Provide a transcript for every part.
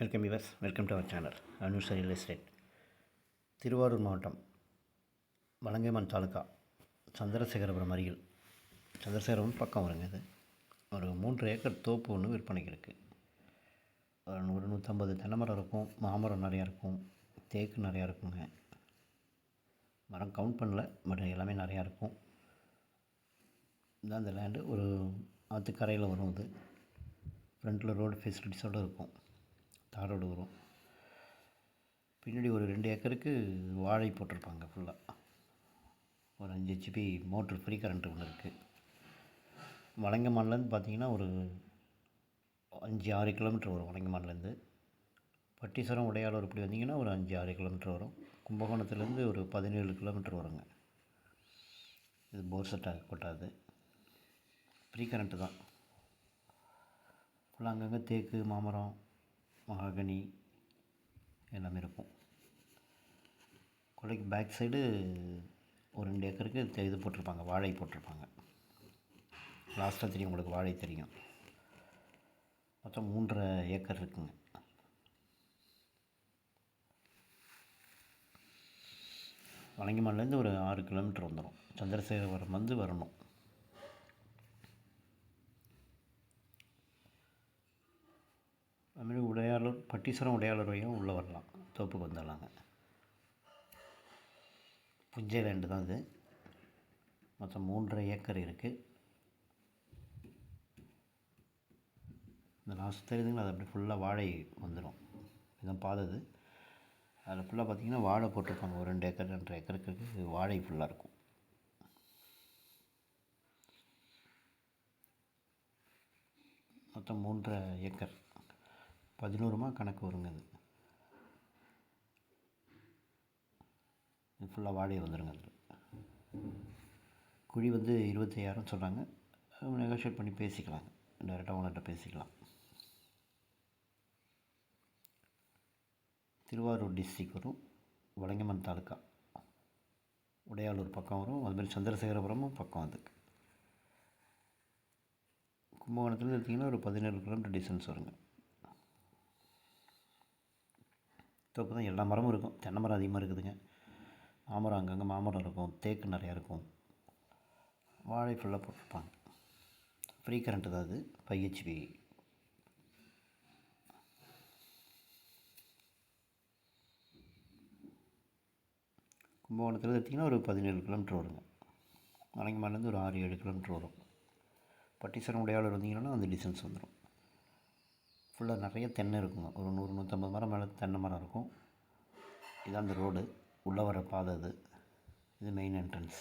Welcome yours welcome to our channel Anush real estate. Thiruvarur மாவட்டம் வலங்கைமான் தாலுக்கா சந்திரசேகரபுரம் அருகில். சந்திரசேகரபுரம் பக்கம் வருங்க இது. ஒரு மூன்று ஏக்கர் தோப்பு ஒன்று விற்பனைக்கு இருக்குது ஒரு நூறு நூற்றம்பது தென்னை மரம் இருக்கும் மாமரம் நிறையா இருக்கும் தேக்கு நிறையா இருக்குங்க. மரம் கவுண்ட் பண்ணல பட் எல்லாமே நிறையா இருக்கும். இந்த அந்த லேண்டு ஒரு ஆற்றுக்கரையில் வரும் இது. ஃப்ரண்ட்டில் ரோடு ஃபெசிலிட்டிஸோடு இருக்கும். தாரோடு வரும் பின்னாடி ஒரு ரெண்டு ஏக்கருக்கு வாழை போட்டிருப்பாங்க ஃபுல்லாக ஒரு அஞ்சு ஹெச்பி மோட்ரு ஃப்ரீ கரண்ட் ஒன்று இருக்குது வலங்கமான்லேருந்து பார்த்தீங்கன்னா ஒரு அஞ்சு ஆறு கிலோமீட்டர் வரும் வலங்கமான்லேருந்து பட்டீஸ்வரம் உடையாளூர் இப்படி வந்தீங்கன்னா ஒரு அஞ்சு ஆறு கிலோமீட்டர் வரும். கும்பகோணத்துலேருந்து ஒரு பதினேழு கிலோமீட்டர் வருங்க. இது போர் செட்டாக கொட்டாது. ஃப்ரீ கரண்ட்டு தான். ஃபுல்லாக அங்கங்கே தேக்கு மாமரம் மகாகனி எல்லாமே இருக்கும். கொலைக்கு பேக் சைடு ஒரு ரெண்டு ஏக்கருக்கு இது போட்டிருப்பாங்க வாழை போட்டிருப்பாங்க. லாஸ்ட்டாக தெரியும் உங்களுக்கு வாழை தெரியும். மொத்தம் மூன்றரை ஏக்கர் இருக்குங்க. வலங்கிமான்லேருந்து ஒரு ஆறு கிலோமீட்டர் வந்துடும். சந்திரசேகரபுரம் வந்து வரணும். அதுமாரி உடையாளூர் பட்டீஸ்வரம் உடையாளர் வழியாக உள்ளே வரலாம். தோப்புக்கு வந்துடலாங்க புஞ்சை லேண்டு தான் இது. மொத்தம் மூன்றரை ஏக்கர் இருக்குது இந்த லாஸ்ட் தெரியுதுங்களா? அது அப்படி ஃபுல்லாக வாழை வந்துடும். இதுதான் பாதது அதில் ஃபுல்லாக பார்த்தீங்கன்னா வாழை போட்டிருப்பாங்க ஒரு ரெண்டு ஏக்கர் ரெண்டு ஏக்கருக்கு வாழை ஃபுல்லாக இருக்கும். மொத்தம் மூன்றரை ஏக்கர். பதினோருமா கணக்கு வருங்க அது. இது ஃபுல்லாக வாடகை வந்துடுங்க அதில் குழி வந்து இருபத்தையாயிரம் சொல்கிறாங்க நெகோஷியேட் பண்ணி பேசிக்கலாங்க டேரெக்டாக அவங்கள்ட்ட பேசிக்கலாம். திருவாரூர் டிஸ்ட்ரிக் வரும். வலங்கமன் தாலுக்கா உடையாளூர் பக்கம் வரும். அதுமாதிரி சந்திரசேகரபுரமும் பக்கம் அதுக்கு. கும்பகோணத்துலேருந்து எடுத்திங்கன்னா ஒரு பதினேழு கிலோமீட்டர் டிஸ்டன்ஸ் வருங்க. தோப்பு தான் எல்லா மரமும் இருக்கும். தென்னை மரம் அதிகமாக இருக்குதுங்க. மாமரம் அங்கங்கே மாமரம் இருக்கும். தேக்கு நிறையா இருக்கும். வாழை ஃபுல்லாக போட்டிருப்பாங்க. ஃப்ரீ கரண்ட் தான் அது. ஃபைவ் ஹெச்பி கும்பகோணத்தில் எடுத்திங்கன்னா ஒரு பதினேழு கிலோமீட்டர் வருங்க மலைங்கமாலேருந்து ஒரு ஆறு ஏழு கிலோமீட்டர் வரும் பட்டீஸ்வரம் உடையாளர் வந்தீங்கன்னா அந்த டிஸ்டன்ஸ் வந்துடும் ஃபுல்லாக நிறைய தென்னை இருக்குங்க. ஒரு நூறு நூற்றம்பது மரம் மேலே தென்னை மரம் இருக்கும். இதான் அந்த ரோடு. உள்ளே வர பாதை அது. இது மெயின் என்ட்ரன்ஸ்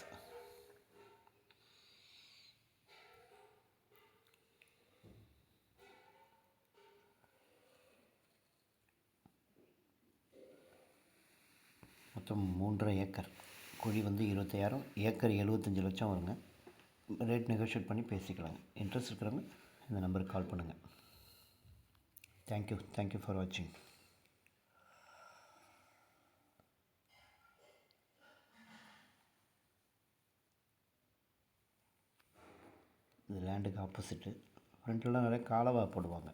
மொத்தம் மூன்றரை ஏக்கர். குழி வந்து இருபத்தாயிரம் ஏக்கர் எழுபத்தஞ்சி லட்சம் வருங்க. ரேட் நெகோஷியேட் பண்ணி பேசிக்கலாங்க. இன்ட்ரெஸ்ட் இருக்கிறவங்க இந்த நம்பருக்கு கால் பண்ணுங்கள் thank you thank you for வாட்சிங் இது லேண்டுக்கு ஆப்போசிட்டு ஃப்ரண்ட்லாம் நிறைய காலவா போடுவாங்க.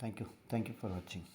தேங்க்யூ தேங்க்யூ ஃபார் வாட்சிங்